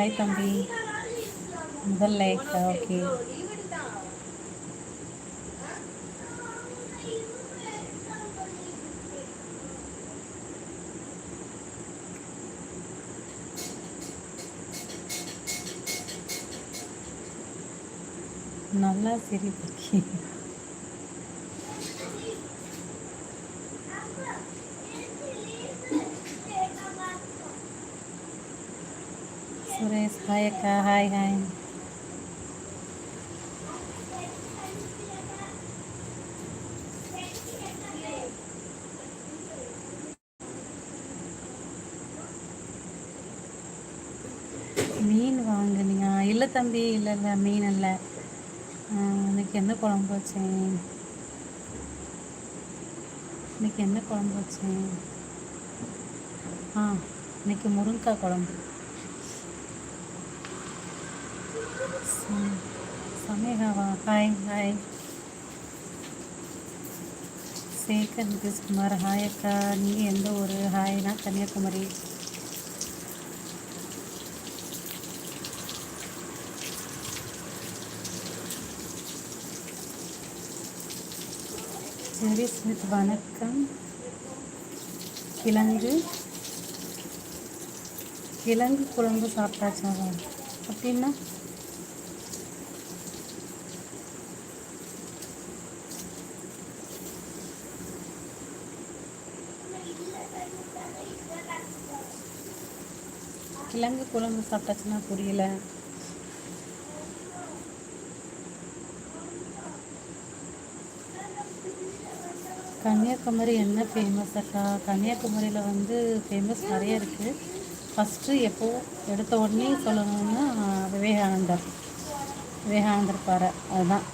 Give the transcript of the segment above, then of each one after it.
Hi தம்பி. முதல் like okay நல்லா சிரிப்பு ஹாய் அக்கா ஹாய் ஹாய் மீன் வாங்கினீங்க? இல்லை தம்பி இல்லை இல்லை மீன் இல்லை. இன்னைக்கு என்ன குழம்பு வச்சேன் இன்னைக்கு என்ன குழம்பு வச்சேன் ஆ இன்னைக்கு முருங்கைக்காய் குழம்பு. சமேகாவா hi hi Sekar Nitish Kumar hi அக்கா நீங்கள் எந்த ஒரு ஹாய்னா கன்னியாகுமரி. ஜெரி ஸ்மித் வணக்கம். கிழங்கு. கிழங்கு குழம்பு சாப்பிட்டாச்சா? அப்படின்னா கிழங்கு குழம்பு சாப்பிட்டாச்சுன்னா புரியல. கன்னியாகுமரி என்ன ஃபேமஸ் அக்கா? கன்னியாகுமரியில் வந்து ஃபேமஸ் நிறைய இருக்குது ஃபஸ்ட்டு எப்போ எடுத்த உடனே சொல்லணும்னா விவேகானந்தர். விவேகானந்தர் பாறை. அதுதான்.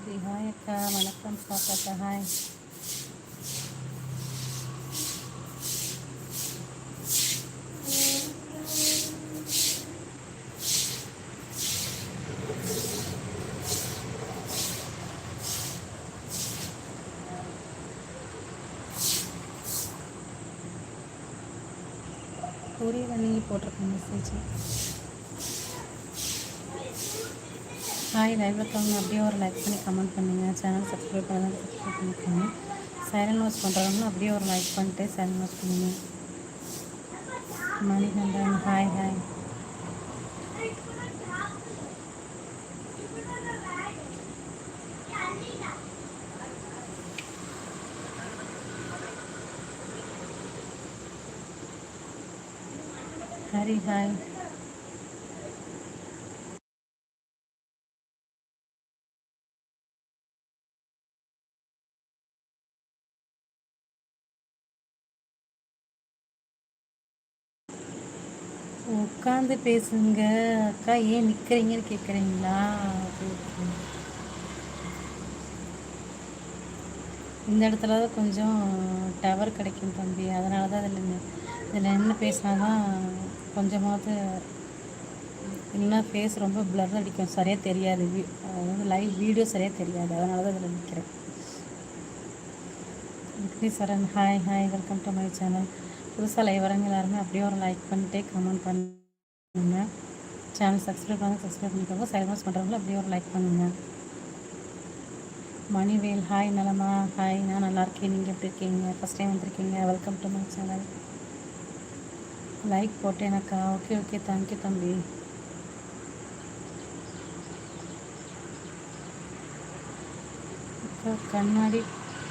பாரதி ஹாய் அக்கா வணக்கம் சாப்பாக்கா ஹாய் புரியல நீங்கள் போட்டிருக்க மெசேஜ் ஹாய் லைவ் இருக்கவங்க அப்படியே ஒரு லைக் பண்ணி கமெண்ட் பண்ணுங்கள் சேனல் சப்ஸ்கிரைப் பண்ணலாம் சப்ஸ்கிரைப் பண்ணிக்கோங்க சைலண்ட் வாட்ச் பண்ணுறவங்களும் அப்படியே ஒரு லைக் பண்ணிட்டு சைலண்ட் வாட்ச் பண்ணுங்க Manikandan hi hi Hari hi உட்காந்து பேசுங்க. அக்கா ஏன் நிற்கிறீங்கன்னு கேட்குறீங்களா இந்த இடத்துல தான் கொஞ்சம் டவர் கிடைக்கும் தம்பி. அதனால தான் அதில் இதில் என்ன பேசினா தான் கொஞ்சமாவது இல்லைன்னா ஃபேஸ் ரொம்ப பிளர் அடிக்கும். சரியாக தெரியாது. அதாவது லைவ் வீடியோ சரியாக தெரியாது. அதனால தான் இதில் நிற்கிறேன் Charan. Hi hi welcome to my channel புதுசாக லைவ் வரவங்க எல்லாருமே அப்படியே ஒரு லைக் பண்ணிட்டே கமெண்ட் பண்ணுங்க. சேனல் சப்ஸ்கிரைப் பண்ணி சப்ஸ்கிரைப் பண்ணிக்கோங்க. சைலன்ஸ் பண்ணுறவங்களும் அப்படியே ஒரு லைக் பண்ணுங்கள் மணிவேல் ஹாய் நலமா? ஹாய் நான் நல்லா இருக்கேன். நீங்கள் எப்படி இருக்கீங்க? ஃபஸ்ட் டைம் வந்திருக்கீங்க. Welcome to my channel like போட்டேனக்கா okay okay thank you தம்பி. கண்ணாடி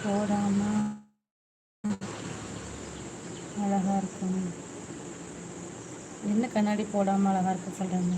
போடாமல் அழகாக இருக்கும் என்ன கண்ணாடி போடாமல் அழகாக இருக்க சொல்கிறாங்க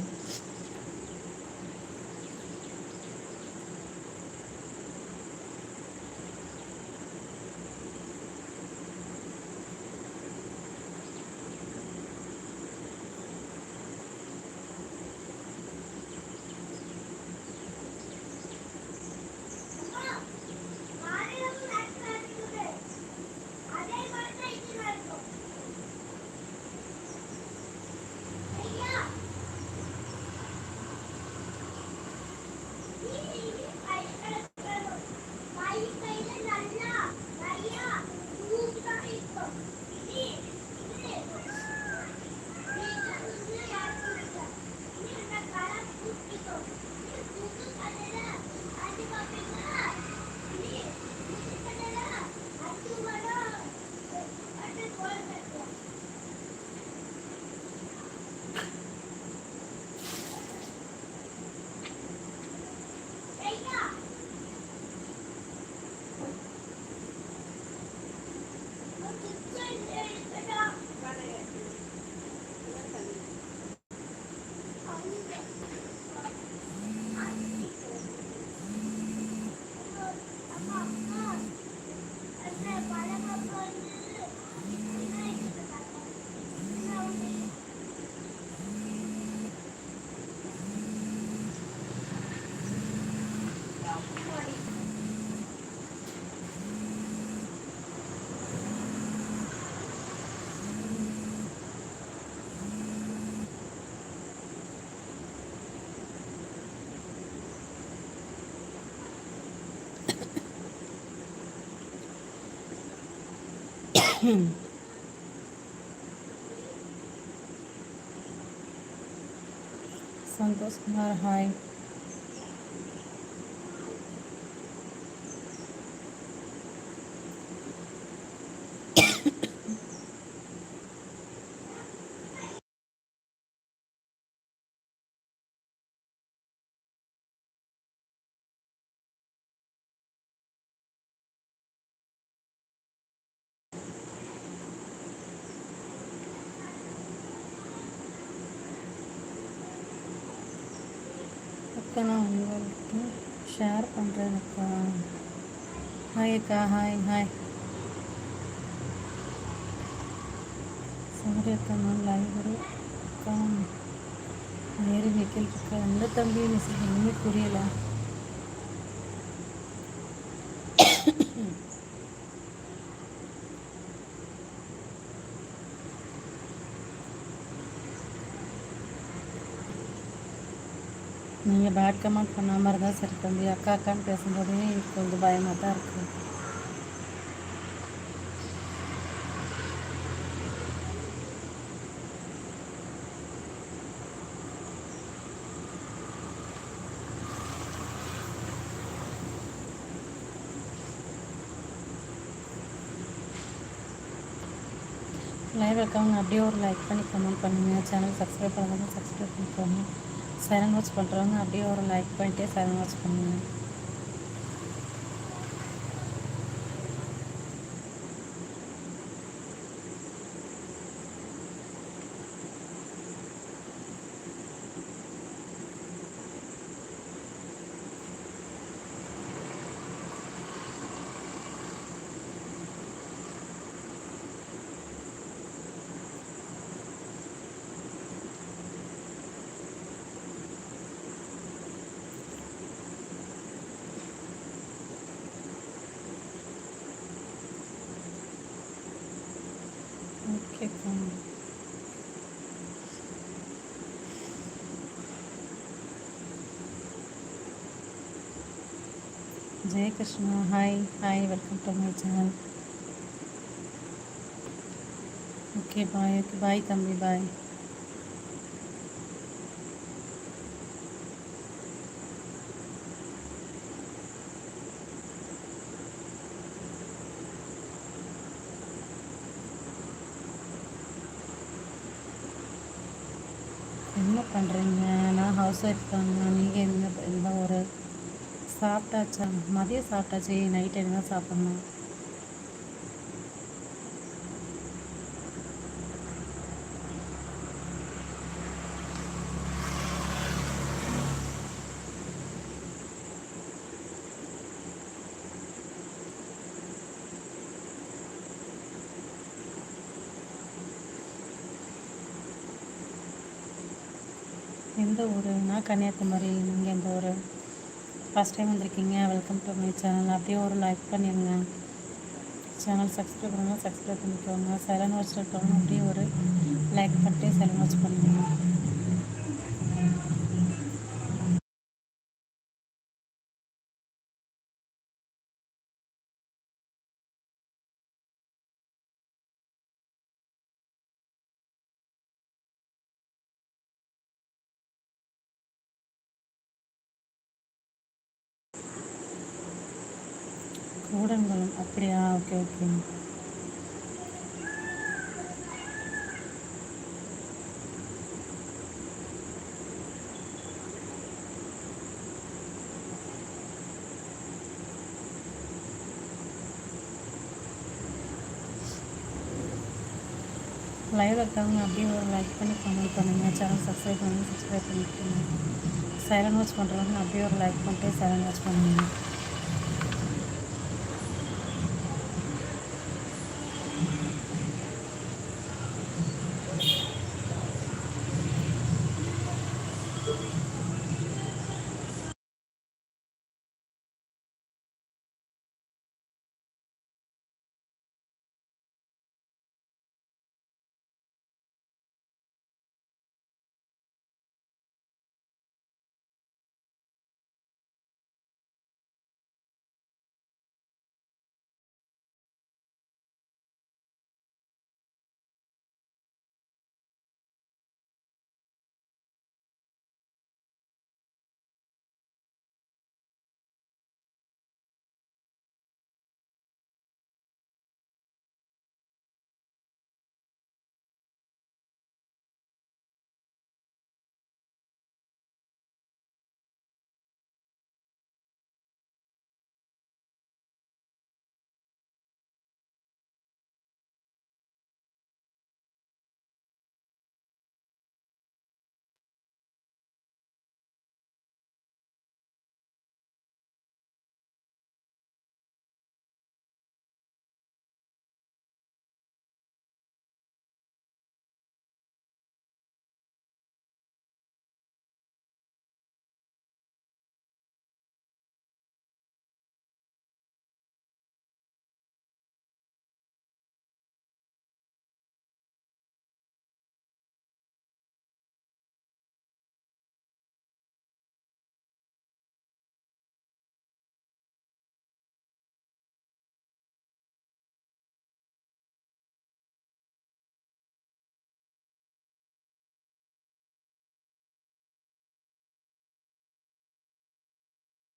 संतोष कुमार हाय அக்கா நான் உங்களுக்கு ஷேர் பண்ணுறேன் அக்கா. ஹாய் அக்கா ஹாய் ஹாய் சாரி அக்கா நான் லைப்ரரி அக்கா நேரு நிக்கல் இருக்கா எந்த தம்பி மெசேஜ் ஒன்றுமே புரியலை. நீங்கள் பேட் கமெண்ட் பண்ணாமல் இருந்தால் சரி தம்பி. அக்கா அக்கான்னு பேசும்போதே கொஞ்சம் பயமாக தான் இருக்குது லைவ் இருக்கவங்க அப்படியே ஒரு லைக் பண்ணி கமெண்ட் பண்ணுங்கள் சேனல் சப்ஸ்கிரைப் பண்ணாதவங்க சப்ஸ்கிரைப் பண்ணிக்கோங்க சைலண்ட் வாட்ச் பண்ணுறவங்க அப்படியே ஒரு லைக் பண்ணிட்டே சைலண்ட் வாட்ச் பண்ணுங்கள் Jayakrishna hi hi welcome to my channel okay bye okay bye தம்பி பாய் என்ன பண்ணுறீங்க நான் ஹவுஸ் ஒய்ஃப் தாங்க நீங்கள் என்ன இந்த ஒரு சாப்பிட்டாச்சா? மதியம் சாப்பிட்டாச்சு? நைட் என்ன சாப்பிட்ணும்? எந்த ஊருன்னா கன்னியாகுமரி. நீங்கள் எந்த ஊர்? ஃபஸ்ட் டைம் வந்திருக்கீங்க. வெல்கம் டு மை சேனல் அப்படியே ஒரு லைக் பண்ணிடுங்க சேனல் சப்ஸ்கிரைப் பண்ணுங்கள் சப்ஸ்கிரைப் பண்ணிக்கோங்க. சைலண்ட் வாட்ச் இருக்கவங்க அப்படியே ஒரு லைக் பண்ணிட்டு சைலண்ட் வாட்ச் பண்ணுங்க. கூடங்குளம் அப்படியா? Okay okay. லைவ் இருக்கவங்க அப்படியே ஒரு லைக் பண்ணி கமெண்ட் பண்ணுங்கள் சேனல் சப்ஸ்கிரைப் பண்ணி சப்ஸ்கிரைப் பண்ணிக்கோங்க. சைலண்ட் வாட்ச் பண்ணுறவங்க அப்படியே ஒரு லைக் பண்ணிட்டு சைலண்ட் வாட்ச் பண்ணுங்கள்